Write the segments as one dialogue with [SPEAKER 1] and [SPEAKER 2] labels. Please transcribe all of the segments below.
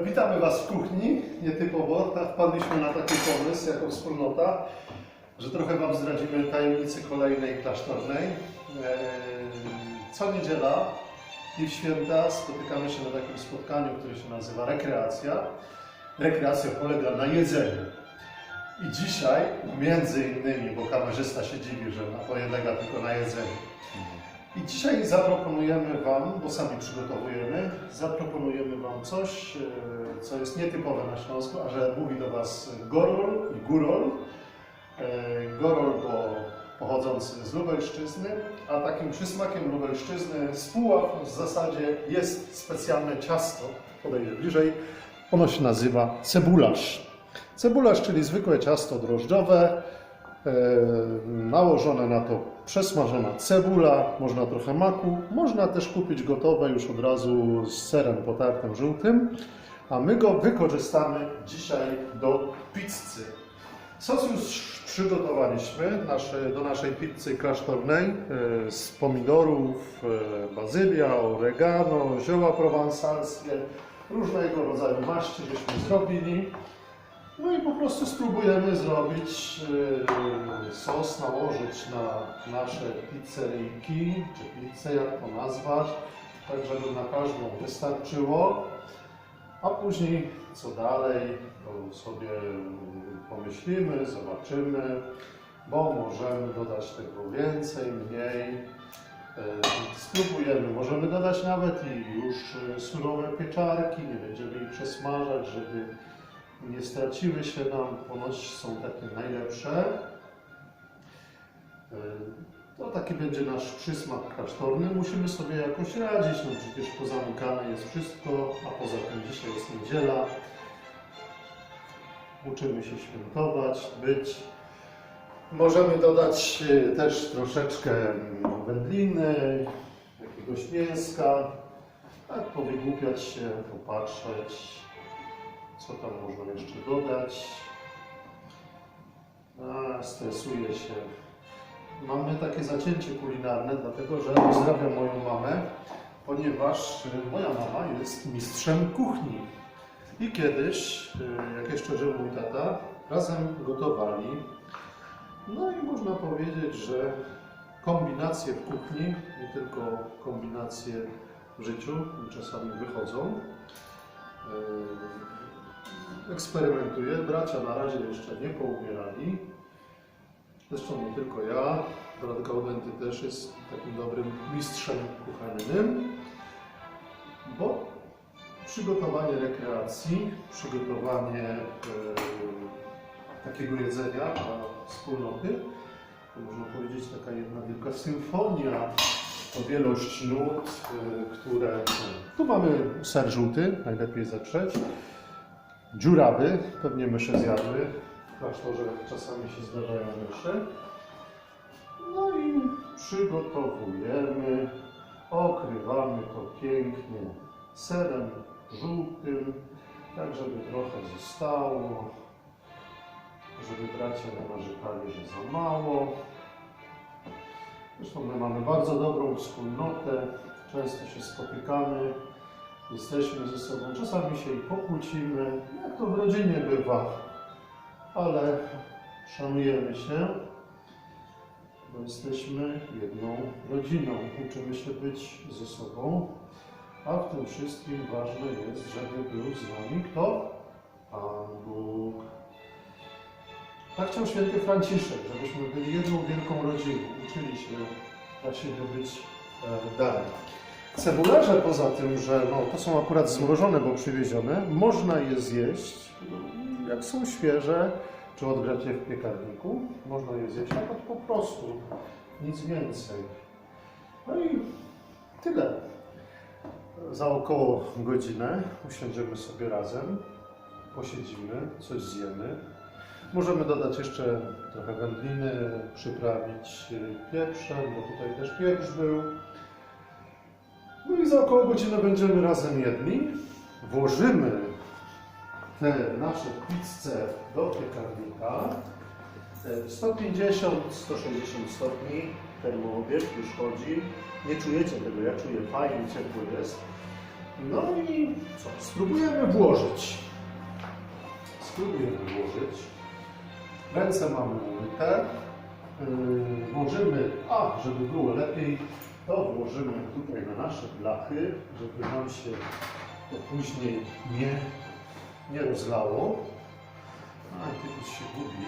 [SPEAKER 1] Witamy Was w kuchni. Nietypowo tak wpadliśmy na taki pomysł jako wspólnota, że trochę Wam zdradzimy tajemnicy kolejnej klasztornej. Eee, Co niedziela i w święta spotykamy się na takim spotkaniu, które się nazywa rekreacja. Rekreacja polega na jedzeniu. I dzisiaj, między innymi, bo kamerzysta się dziwi, że napoje lega tylko na jedzeniu. I dzisiaj zaproponujemy Wam, bo sami przygotowujemy, zaproponujemy Wam coś, e, co jest nietypowe na Śląsku, a że mówi do Was Gorol i Górol. E, Gorol, bo pochodzący z Lubelszczyzny, a takim przysmakiem Lubelszczyzny z Puław w zasadzie jest specjalne ciasto, podejdę bliżej, ono się nazywa cebularz. Cebularz, czyli zwykłe ciasto drożdżowe, nałożone na to przesmażona cebula, można trochę maku, można też kupić gotowe już od razu z serem potartym żółtym, a my go wykorzystamy dzisiaj do pizzy. Sos już przygotowaliśmy do naszej pizzy klasztornej e, z pomidorów, e, bazylia, oregano, zioła prowansalskie, różnego rodzaju maści żeśmy zrobili. No i po prostu spróbujemy zrobić yy, sos, nałożyć na nasze pizzeryjki, czy pizzę, jak to nazwać, tak żeby na każdą wystarczyło. A później co dalej, to sobie pomyślimy, zobaczymy, bo możemy dodać tego więcej, mniej. Yy, Spróbujemy, możemy dodać nawet i już yy, surowe pieczarki, nie będziemy ich przesmażać, żeby nie straciły się nam, ponoć są takie najlepsze. Yy, To taki będzie nasz przysmak klasztorny. Musimy sobie jakoś radzić, no przecież pozamykane jest wszystko, a poza tym dzisiaj jest niedziela. Uczymy się świętować, być. Możemy dodać yy, też troszeczkę mm, wędliny, jakiegoś mięska, tak powygłupiać się, popatrzeć. Co tam można jeszcze dodać? A, stresuję się. Mamy takie zacięcie kulinarne, dlatego że pozdrawiam moją mamę, ponieważ y, moja mama jest mistrzem kuchni. I kiedyś, y, jak jeszcze żył mój tata, razem gotowali. No i można powiedzieć, że kombinacje w kuchni, nie tylko kombinacje w życiu, czasami wychodzą. Eksperymentuję. Bracia na razie jeszcze nie poumierali. Zresztą nie tylko ja. Brat Gaudenty też jest takim dobrym mistrzem kuchennym. Bo przygotowanie rekreacji, przygotowanie yy, takiego jedzenia dla wspólnoty, to można powiedzieć taka jedna wielka symfonia to wielość nut, y, które. Tu mamy ser żółty, najlepiej zetrzeć. Dziurawy, pewnie myszy zjadły. W klasztorze czasami się zdarzają myszy. No i przygotowujemy, okrywamy to pięknie serem żółtym, tak żeby trochę zostało, żeby bracia nie narzekali, że za mało. Zresztą my mamy bardzo dobrą wspólnotę, często się spotykamy, jesteśmy ze sobą, czasami się i pokłócimy, jak to w rodzinie bywa, ale szanujemy się, bo jesteśmy jedną rodziną, uczymy się być ze sobą, a w tym wszystkim ważne jest, żeby był z nami kto? Pan Bóg. Tak chciał święty Franciszek, żebyśmy byli jedną wielką rodziną, uczyli się dla siebie być e, darem. Cebularze poza tym, że no, to są akurat zmrożone, bo przywiezione, można je zjeść, jak są świeże, czy odgrzać je w piekarniku, można je zjeść nawet po prostu, nic więcej. No i tyle. Za około godzinę usiądziemy sobie razem, posiedzimy, coś zjemy, Możemy dodać jeszcze trochę wędliny, przyprawić pieprzem, bo tutaj też pieprz był. Za około godzinę będziemy razem jedli. Włożymy te nasze pizze do piekarnika. E, 150-160 stopni termoobieg już chodzi. Nie czujecie tego, ja czuję fajnie, ciepło jest. No i co? Spróbujemy włożyć. Spróbujemy włożyć. Ręce mamy umyte. Yy, włożymy, a żeby było lepiej, to włożymy tutaj na nasze blachy, żeby nam się to później nie, nie rozlało. A i tylko się gubi.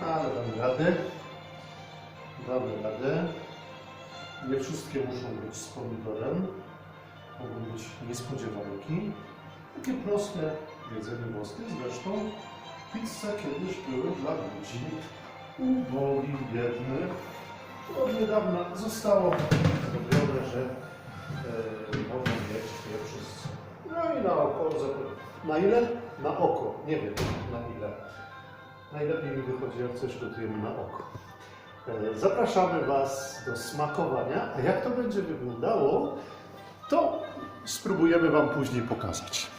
[SPEAKER 1] Ale damy radę. Damy radę. Nie wszystkie muszą być z pomidorem. Mogą być niespodziewanki. Takie proste jedzenie włoskie. Zresztą pizza kiedyś były dla ludzi ubogich, biednych. Od niedawna zostało zrobione, że e, mogą jeść je wszyscy. No i na oko. Na ile? Na oko. Nie wiem na ile. Najlepiej mi wychodzi, jak coś gotujemy na oko. E, Zapraszamy Was do smakowania, a jak to będzie wyglądało, to spróbujemy Wam później pokazać.